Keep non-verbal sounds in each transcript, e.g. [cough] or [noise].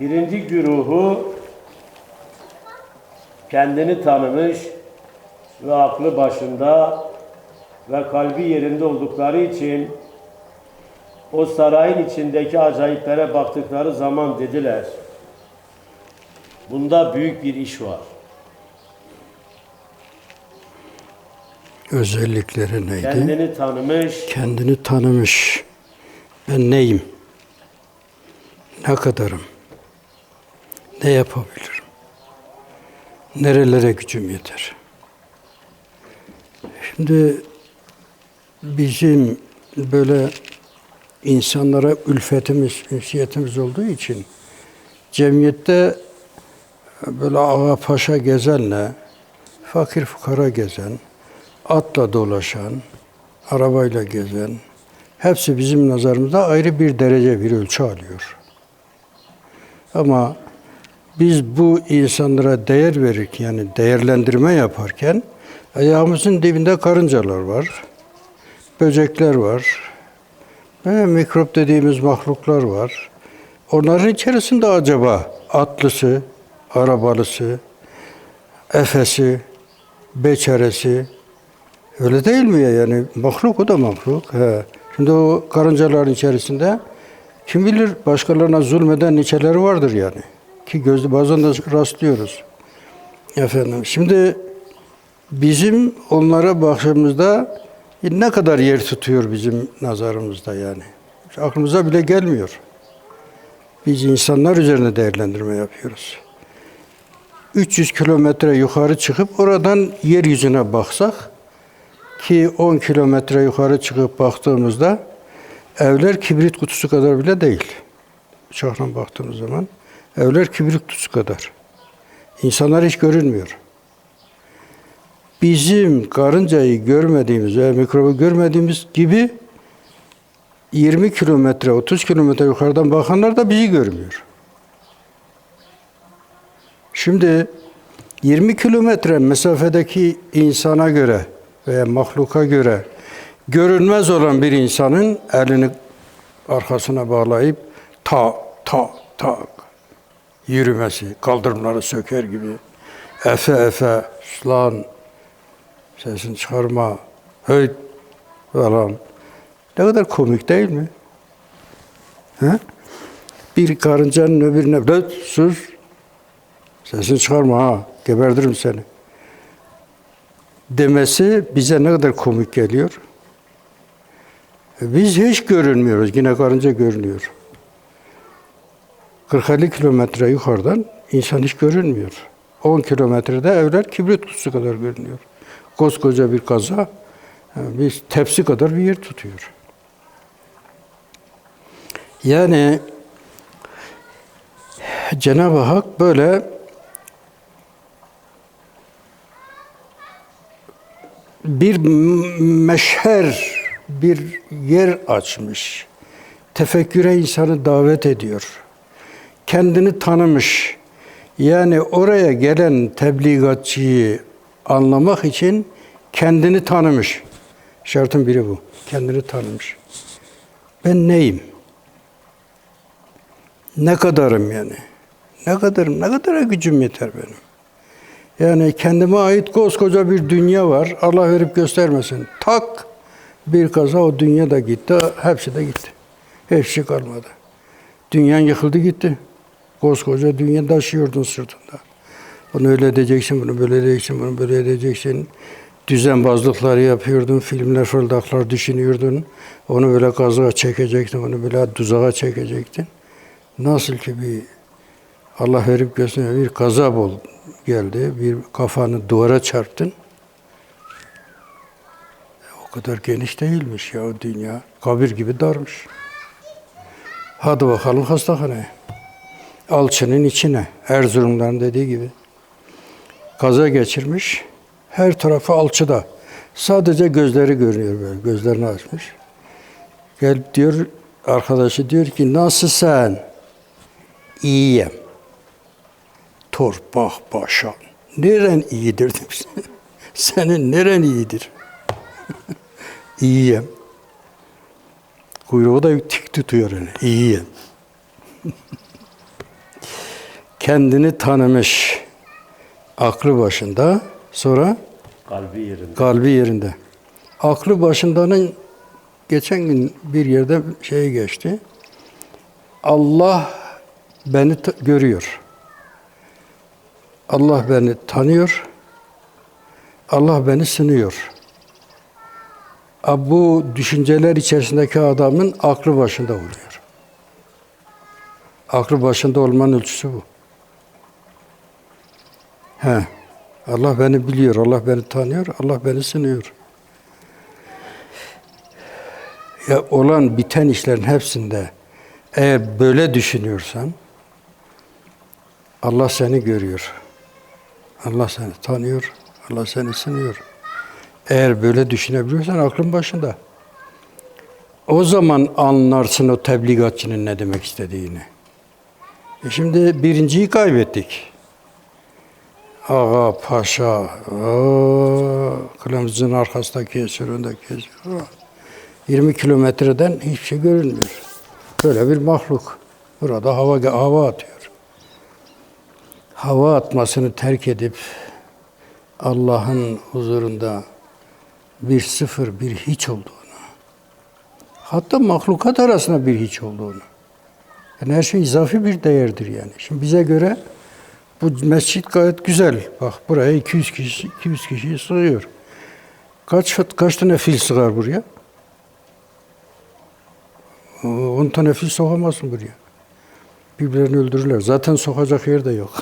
Birinci güruhu kendini tanımış ve aklı başında ve kalbi yerinde oldukları için o sarayın içindeki acayiplere baktıkları zaman dediler. Bunda büyük bir iş var. Özellikleri neydi? Kendini tanımış, Kendini tanımış. Ben neyim? Ne kadarım? Ne yapabilirim? Nerelere gücüm yeter? Şimdi bizim böyle insanlara ülfetimiz, ünsiyetimiz olduğu için cemiyette böyle ağa paşa gezenle, fakir fukara gezen, atla dolaşan, arabayla gezen, hepsi bizim nazarımızda ayrı bir derece, bir ölçü alıyor. Ama biz bu insanlara değer verirken, yani değerlendirme yaparken ayağımızın dibinde karıncalar var, böcekler var, ve mikrop dediğimiz mahluklar var. Onların içerisinde acaba atlısı, arabalısı, efesi, beçeresi, öyle değil mi ya yani mahluk o da mahluk. He. Şimdi o karıncaların içerisinde kim bilir başkalarına zulmeden niçeleri vardır yani. Ki gözde bazen de rastlıyoruz. Efendim şimdi bizim onlara bakışımızda ne kadar yer tutuyor bizim nazarımızda yani. Aklımıza bile gelmiyor. Biz insanlar üzerine değerlendirme yapıyoruz. 300 kilometre yukarı çıkıp oradan yeryüzüne baksak ki 10 kilometre yukarı çıkıp baktığımızda evler kibrit kutusu kadar bile değil. Uçakla baktığımız zaman evler kibrit kutusu kadar. İnsanlar hiç görünmüyor bizim karıncayı görmediğimiz veya mikrobu görmediğimiz gibi 20 kilometre, 30 kilometre yukarıdan bakanlar da bizi görmüyor. Şimdi 20 kilometre mesafedeki insana göre veya mahluka göre görünmez olan bir insanın elini arkasına bağlayıp ta ta ta yürümesi, kaldırımları söker gibi efe efe, lan, sesini çıkarma, hey falan. Ne kadar komik değil mi? He? Bir karıncanın öbürüne Dıt, sus, sesini çıkarma ha, geberdirim seni. Demesi bize ne kadar komik geliyor. Biz hiç görünmüyoruz, yine karınca görünüyor. 40-50 kilometre yukarıdan insan hiç görünmüyor. 10 kilometrede evler kibrit kutusu kadar görünüyor koskoca bir kaza bir tepsi kadar bir yer tutuyor. Yani Cenab-ı Hak böyle bir meşher, bir yer açmış. Tefekküre insanı davet ediyor. Kendini tanımış. Yani oraya gelen tebligatçıyı anlamak için kendini tanımış. Şartın biri bu. Kendini tanımış. Ben neyim? Ne kadarım yani? Ne kadarım? Ne kadara gücüm yeter benim? Yani kendime ait koskoca bir dünya var. Allah verip göstermesin. Tak bir kaza o dünya da gitti. Hepsi de gitti. Hiçbir şey kalmadı. Dünyan yıkıldı gitti. Koskoca dünya taşıyordun sırtında. Bunu öyle edeceksin, bunu böyle edeceksin, bunu böyle edeceksin. Düzenbazlıkları yapıyordun, filmler, fırıldaklar düşünüyordun. Onu böyle kazığa çekecektin, onu böyle tuzağa çekecektin. Nasıl ki bir Allah verip göstermiyor, bir gazap ol geldi, bir kafanı duvara çarptın. O kadar geniş değilmiş ya dünya. Kabir gibi darmış. Hadi bakalım hastahaneye. Alçının içine, Erzurum'dan dediği gibi kaza geçirmiş. Her tarafı alçıda. Sadece gözleri görünüyor böyle. Gözlerini açmış. Gel diyor arkadaşı diyor ki nasıl sen? İyiyim. Torpak başan. Neren iyidir [laughs] demiş. Senin neren iyidir? [laughs] İyiyim. Kuyruğu da tik tutuyor öyle. İyiyim. [laughs] kendini tanımış, aklı başında, sonra Kalbi yerinde. kalbi yerinde. Aklı başındanın geçen gün bir yerde şey geçti. Allah beni görüyor. Allah beni tanıyor. Allah beni sınıyor. Bu düşünceler içerisindeki adamın aklı başında oluyor. Aklı başında olmanın ölçüsü bu. He. Allah beni biliyor, Allah beni tanıyor, Allah beni sınıyor. Ya olan biten işlerin hepsinde eğer böyle düşünüyorsan Allah seni görüyor. Allah seni tanıyor, Allah seni sınıyor. Eğer böyle düşünebiliyorsan aklın başında. O zaman anlarsın o tebligatçının ne demek istediğini. E şimdi birinciyi kaybettik. Ağa, paşa, kılavuzun arkasında kesiyor, önde kesiyor. Aa, 20 kilometreden hiçbir şey görünmüyor. Böyle bir mahluk. Burada hava hava atıyor. Hava atmasını terk edip Allah'ın huzurunda bir sıfır, bir hiç olduğunu, hatta mahlukat arasında bir hiç olduğunu. Yani her şey izafi bir değerdir yani. Şimdi bize göre bu mescit gayet güzel. Bak buraya 200 kişi 200 kişi sığıyor. Kaç kaç tane fil sığar buraya? 10 tane fil sokamazsın buraya. Birbirlerini öldürürler. Zaten sokacak yer de yok.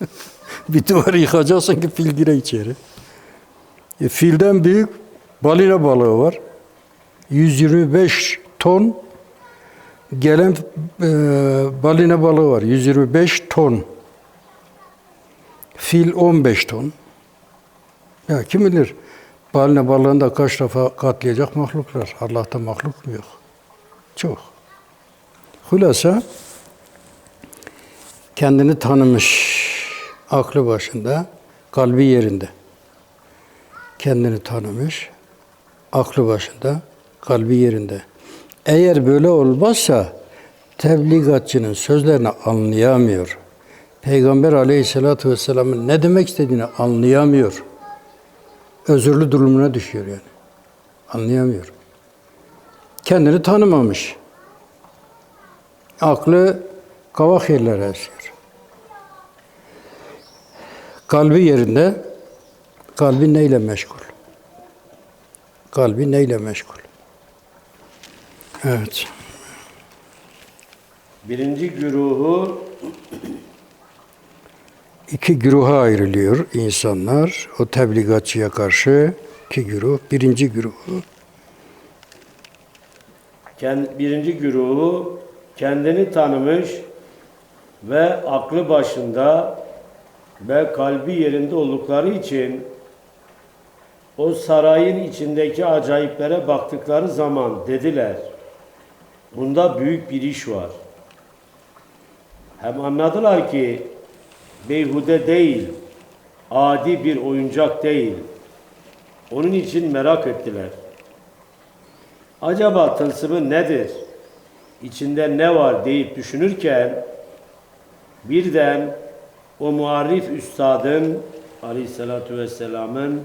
[laughs] bir duvarı yıkacaksın ki fil gire içeri. E, filden büyük balina balığı var. 125 ton gelen e, balina balığı var. 125 ton. Fil 15 ton. Ya kim bilir balina balığını da kaç defa katlayacak mahluklar. Allah'ta mahluk mu yok? Çok. Hulasa kendini tanımış, aklı başında, kalbi yerinde. Kendini tanımış, aklı başında, kalbi yerinde. Eğer böyle olmazsa tebligatçının sözlerini anlayamıyor. Peygamber aleyhissalatü vesselamın ne demek istediğini anlayamıyor. Özürlü durumuna düşüyor yani. Anlayamıyor. Kendini tanımamış. Aklı kavak yerlere esiyor. Kalbi yerinde, kalbi neyle meşgul? Kalbi neyle meşgul? Evet. Birinci güruhu İki güruha ayrılıyor insanlar. O tebligatçıya karşı iki güruh. Birinci güruhu birinci güruhu kendini tanımış ve aklı başında ve kalbi yerinde oldukları için o sarayın içindeki acayiplere baktıkları zaman dediler bunda büyük bir iş var. Hem anladılar ki beyhude değil, adi bir oyuncak değil. Onun için merak ettiler. Acaba tılsımı nedir? İçinde ne var deyip düşünürken birden o muarrif üstadın aleyhissalatu vesselamın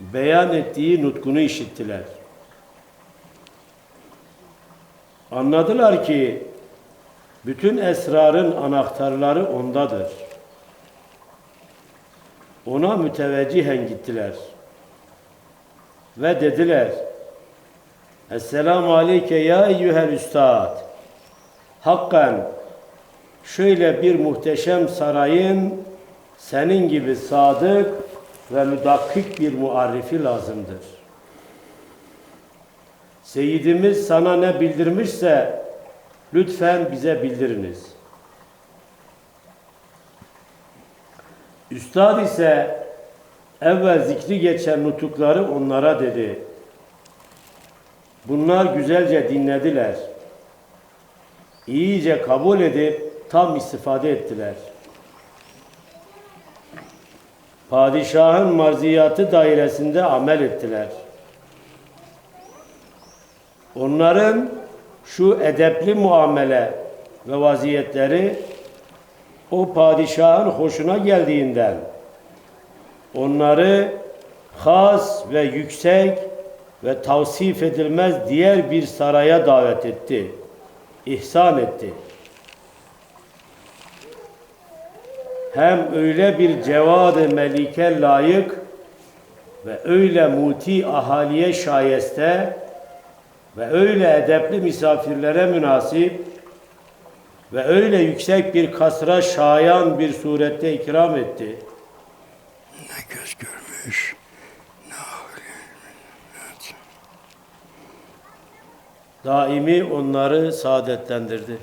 beyan ettiği nutkunu işittiler. Anladılar ki bütün esrarın anahtarları ondadır. Ona müteveccihen gittiler. Ve dediler, Esselamu aleyke ya eyyühel üstad. Hakkan şöyle bir muhteşem sarayın senin gibi sadık ve müdakkik bir muarrifi lazımdır. Seyyidimiz sana ne bildirmişse lütfen bize bildiriniz. Üstad ise evvel zikri geçen nutukları onlara dedi. Bunlar güzelce dinlediler. İyice kabul edip tam istifade ettiler. Padişahın marziyatı dairesinde amel ettiler. Onların şu edepli muamele ve vaziyetleri o padişahın hoşuna geldiğinden onları has ve yüksek ve tavsif edilmez diğer bir saraya davet etti. İhsan etti. Hem öyle bir cevad-ı melike layık ve öyle muti ahaliye şayeste ve öyle edepli misafirlere münasip ve öyle yüksek bir kasra şayan bir surette ikram etti. Ne göz görmüş, ne. Daimi onları saadetlendirdi.